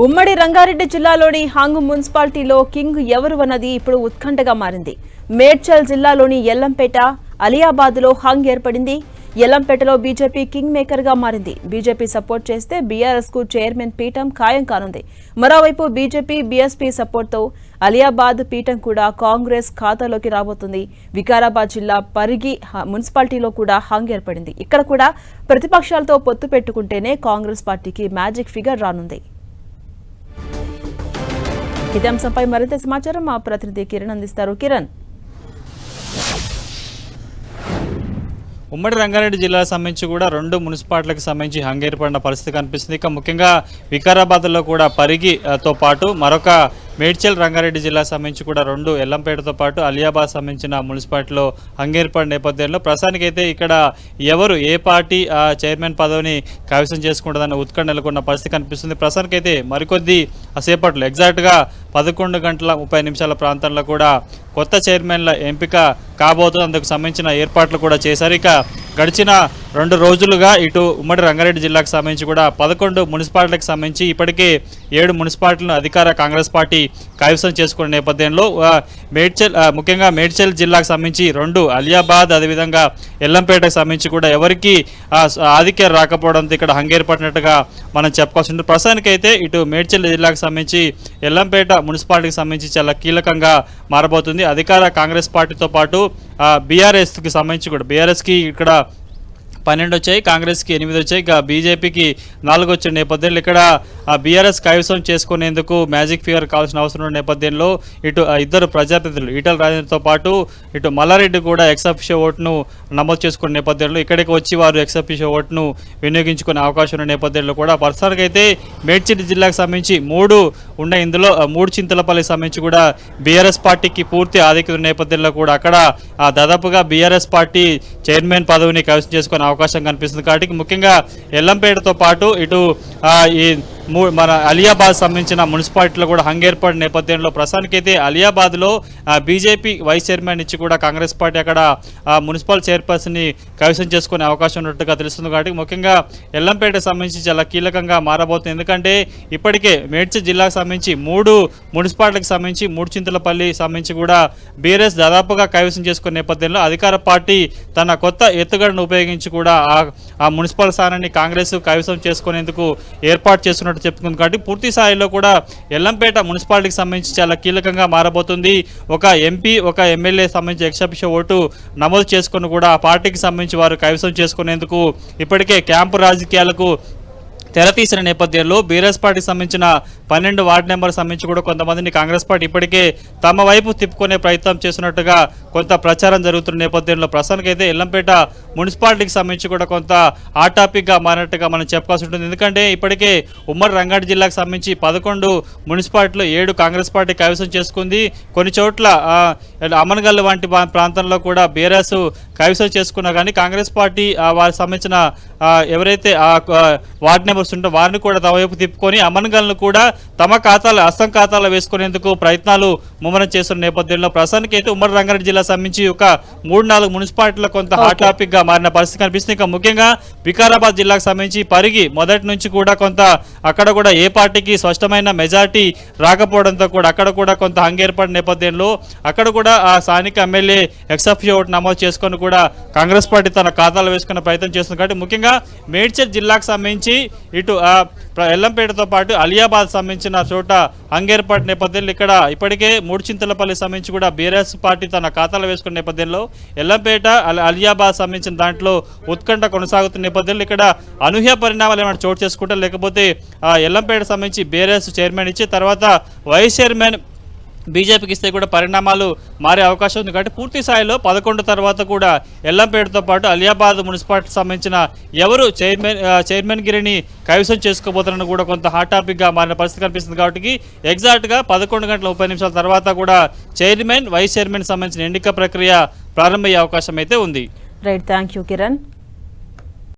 ఉమ్మడి రంగారెడ్డి జిల్లాలోని హాంగు మున్సిపాలిటీలో కింగ్ ఎవరు అన్నది ఇప్పుడు ఉత్కంఠగా మారింది. మేడ్చల్ జిల్లాలోని ఎల్లంపేట అలియాబాద్లో హాంగ్ ఏర్పడింది. ఎల్లంపేటలో బీజేపీ కింగ్ మేకర్గా మారింది. బీజేపీ సపోర్ట్ చేస్తే బీఆర్ఎస్కు చైర్మన్ పీఠం ఖాయం కానుంది. మరోవైపు బీజేపీ బీఎస్పీ సపోర్ట్తో అలియాబాద్ పీఠం కూడా కాంగ్రెస్ ఖాతాలోకి రాబోతుంది. వికారాబాద్ జిల్లా పరిగి హ- మున్సిపాలిటీలో కూడా హాంగ్ ఏర్పడింది. ఇక్కడ కూడా ప్రతిపక్షాలతో పొత్తు పెట్టుకుంటేనే కాంగ్రెస్ పార్టీకి మ్యాజిక్ ఫిగర్ రానుంది. ఇదే అంశంపై మరింత సమాచారం మా ప్రతినిధి కిరణ్ అందిస్తారు. కిరణ్. ఉమ్మడి రంగారెడ్డి జిల్లాకు సంబంధించి కూడా రెండు మున్సిపాలిటీలకు సంబంధించి హంగ్ పరిస్థితి కనిపిస్తుంది. ఇక ముఖ్యంగా వికారాబాద్లో కూడా పరిగితో పాటు మరొక మేడ్చల్ రంగారెడ్డి జిల్లా సంబంధించి కూడా రెండు ఎల్లంపేటతో పాటు అలియాబాద్ సంబంధించిన మున్సిపాలిటీలో అంగేర్పడిన నేపథ్యంలో. ప్రస్తుతానికైతే ఇక్కడ ఎవరు ఏ పార్టీ ఆ చైర్మన్ పదవిని కైవసం చేసుకుంటుందన్న ఉత్కంఠ నెలకొన్న పరిస్థితి కనిపిస్తుంది. ప్రస్తుతానికైతే మరికొద్ది సేపట్లో ఎగ్జాక్ట్గా పదకొండు గంటల ముప్పై నిమిషాల ప్రాంతంలో కూడా కొత్త చైర్మన్ల ఎంపిక కాబోతుంది అందుకు సంబంధించిన ఏర్పాట్లు కూడా చేశారు. ఇక గడిచిన రెండు రోజులుగా ఇటు ఉమ్మడి రంగారెడ్డి జిల్లాకు సంబంధించి కూడా పదకొండు మున్సిపాలిటీలకు సంబంధించి ఇప్పటికే ఏడు మున్సిపాలిటీలను అధికార కాంగ్రెస్ పార్టీ కైవసం చేసుకున్న నేపథ్యంలో మేడ్చల్ ముఖ్యంగా మేడ్చల్ జిల్లాకు సంబంధించి రెండు అలియాబాద్ అదేవిధంగా ఎల్లంపేటకు సంబంధించి కూడా ఎవరికి ఆధిక్యం రాకపోవడంతో ఇక్కడ హంగేర్పడినట్టుగా మనం చెప్పుకోవాల్సి ఉంటుంది ప్రస్తుతానికైతే ఇటు మేడ్చల్ జిల్లాకు సంబంధించి ఎల్లంపేట మున్సిపాలిటీకి సంబంధించి చాలా కీలకంగా మారబోతుంది. అధికార కాంగ్రెస్ పార్టీతో పాటు బీఆర్ఎస్కి సంబంధించి కూడా. బీఆర్ఎస్కి ఇక్కడ పన్నెండు వచ్చాయి కాంగ్రెస్కి ఎనిమిది వచ్చాయి. ఇక బీజేపీకి నాలుగు వచ్చిన నేపథ్యంలో ఇక్కడ ఆ బీఆర్ఎస్ కైవసం చేసుకునేందుకు మ్యాజిక్ ఫిగర్ కావాల్సిన అవసరం ఉన్న నేపథ్యంలో ఇటు ఇద్దరు ప్రజాప్రతినిధులు ఈటల రాజేంద్రతో పాటు ఇటు మల్లారెడ్డి కూడా ఎక్సఫిషియో ఓటును నమోదు చేసుకున్న నేపథ్యంలో ఇక్కడికి వచ్చి వారు ఎక్సఫిషియో ఓటును వినియోగించుకునే అవకాశం ఉన్న నేపథ్యంలో కూడా ప్రస్తుతానికి అయితే మేడ్చల్ జిల్లాకు సంబంధించి మూడు ఉన్న ఇందులో మూడు చింతలపల్లికి సంబంధించి కూడా బీఆర్ఎస్ పార్టీకి పూర్తి ఆధిక్యత నేపథ్యంలో కూడా అక్కడ ఆ, దాదాపుగా బీఆర్ఎస్ పార్టీ చైర్మన్ పదవిని కైవసం చేసుకునే అవకాశం కనిపిస్తుంది. కాబట్టి ముఖ్యంగా ఎల్లంపేటతో పాటు ఇటు ఈ మన అలియాబాద్ సంబంధించిన మున్సిపాలిటీలో కూడా హంగ్ ఏర్పడిన నేపథ్యంలో ప్రస్తుతానికైతే అలియాబాద్లో బీజేపీ వైస్ చైర్మన్ ఇచ్చి కూడా కాంగ్రెస్ పార్టీ అక్కడ ఆ, మున్సిపల్ చైర్పర్సన్ని కైవసం చేసుకునే అవకాశం ఉన్నట్టుగా తెలుస్తుంది. కాబట్టి ముఖ్యంగా ఎల్లంపేట సంబంధించి చాలా కీలకంగా మారబోతుంది. ఎందుకంటే ఇప్పటికే మేడ్చ జిల్లాకు సంబంధించి మూడు మున్సిపాలిటీకి సంబంధించి మూడు చింతలపల్లి సంబంధించి కూడా బీఆర్ఎస్ దాదాపుగా కైవసం చేసుకునే నేపథ్యంలో అధికార పార్టీ తన కొత్త ఎత్తుగడను ఉపయోగించి కూడా ఆ ఆ మున్సిపల్ స్థానాన్ని కాంగ్రెస్ కైవసం చేసుకునేందుకు ఏర్పాటు చేస్తున్నట్టు చెప్పుకుంది కాబట్టి పూర్తి స్థాయిలో కూడా ఎల్లంపేట మున్సిపాలిటీకి సంబంధించి చాలా కీలకంగా మారబోతుంది. ఒక ఎంపీ ఒక ఎమ్మెల్యే సంబంధించి ఎక్సెప్షన్ ఓటు నమోదు చేసుకుని కూడా ఆ పార్టీకి సంబంధించి వారు కైవసం చేసుకునేందుకు ఇప్పటికే క్యాంపు రాజకీయాలకు తెరతీసిన నేపథ్యంలో బీఆర్ఎస్ పార్టీకి సంబంధించిన పన్నెండు వార్డు నెంబర్ సంబంధించి కూడా కొంతమందిని కాంగ్రెస్ పార్టీ ఇప్పటికే తమ వైపు తిప్పుకునే ప్రయత్నం చేస్తున్నట్టుగా కొంత ప్రచారం జరుగుతున్న నేపథ్యంలో ప్రస్తుతానికైతే ఎల్లంపేట మున్సిపాలిటీకి సంబంధించి కూడా కొంత ఆ టాపిక్గా మారినట్టుగా మనం చెప్పాల్సి ఉంటుంది. ఎందుకంటే ఇప్పటికే ఉమ్మడి రంగారెడ్డి జిల్లాకు సంబంధించి పదకొండు మున్సిపాలిటీలో ఏడు కాంగ్రెస్ పార్టీ కైవసం చేసుకుంది. కొన్ని చోట్ల ఆ, అమనగల్ వంటి ప్రాంతంలో కూడా బీఆర్ఎస్ కైవసం చేసుకున్నా కానీ కాంగ్రెస్ పార్టీ వారికి సంబంధించిన ఎవరైతే ఆ వార్డు నెంబర్స్ ఉంటే వారిని కూడా తమ వైపు తిప్పుకొని అమన్గల్ను కూడా తమ ఖాతాలో అస్సం ఖాతాలో వేసుకునేందుకు ప్రయత్నాలు ముమ్మరం చేస్తున్న నేపథ్యంలో ప్రస్తుతానికి అయితే ఉమ్మడి రంగారెడ్డి జిల్లా సంబంధించి ఒక మూడు నాలుగు మున్సిపాలిటీలో కొంత హాట్ టాపిక్గా మారిన పరిస్థితి కనిపిస్తుంది. ఇంకా ముఖ్యంగా వికారాబాద్ జిల్లాకు సంబంధించి పరిగి మొదటి నుంచి కూడా కొంత అక్కడ కూడా ఏ పార్టీకి స్పష్టమైన మెజార్టీ రాకపోవడంతో కూడా అక్కడ కూడా కొంత హంగేర్పడిన నేపథ్యంలో అక్కడ కూడా ఆ స్థానిక ఎమ్మెల్యే ఎక్సఫ్యూ నమోదు చేసుకొని కూడా కూడా కాంగ్రెస్ పార్టీ తన ఖాతాలో వేసుకునే ప్రయత్నం చేస్తుంది. కాబట్టి ముఖ్యంగా మేడ్చల్ జిల్లాకు సంబంధించి ఇటు ఎల్లంపేటతో పాటు అలియాబాద్ సంబంధించిన చోట అంగేర్పాటు నేపథ్యంలో ఇక్కడ ఇప్పటికే మూడుచింతలపల్లి సంబంధించి కూడా బీఆర్ఎస్ పార్టీ తన ఖాతాలో వేసుకున్న నేపథ్యంలో ఎల్లంపేట అలియాబాద్ సంబంధించిన దాంట్లో ఉత్కంఠ కొనసాగుతున్న నేపథ్యంలో ఇక్కడ అనూహ్య పరిణామాలు ఏమైనా చోటు చేసుకుంటారు లేకపోతే ఆ, ఎల్లంపేట సంబంధించి బీఆర్ఎస్ చైర్మన్ ఇచ్చి తర్వాత వైస్ చైర్మన్ బీజేపీకి ఇస్తే కూడా పరిణామాలు మారే అవకాశం ఉంది కాబట్టి పూర్తి స్థాయిలో పదకొండు తర్వాత కూడా ఎల్లంపేటతో పాటు అలియాబాద్ మున్సిపాలిటీ సంబంధించిన ఎవరు చైర్మన్ చైర్మన్ గిరిని కైవసం చేసుకోబోతున్నారని కూడా కొంత హాట్ టాపిక్గా మారిన పరిస్థితి కనిపిస్తుంది కాబట్టి ఎగ్జాక్ట్గా పదకొండు గంటల ముప్పై నిమిషాల తర్వాత కూడా చైర్మన్ వైస్ చైర్మన్ సంబంధించిన ఎన్నిక ప్రక్రియ ప్రారంభమయ్యే అవకాశం అయితే ఉంది. Right thank you Kiran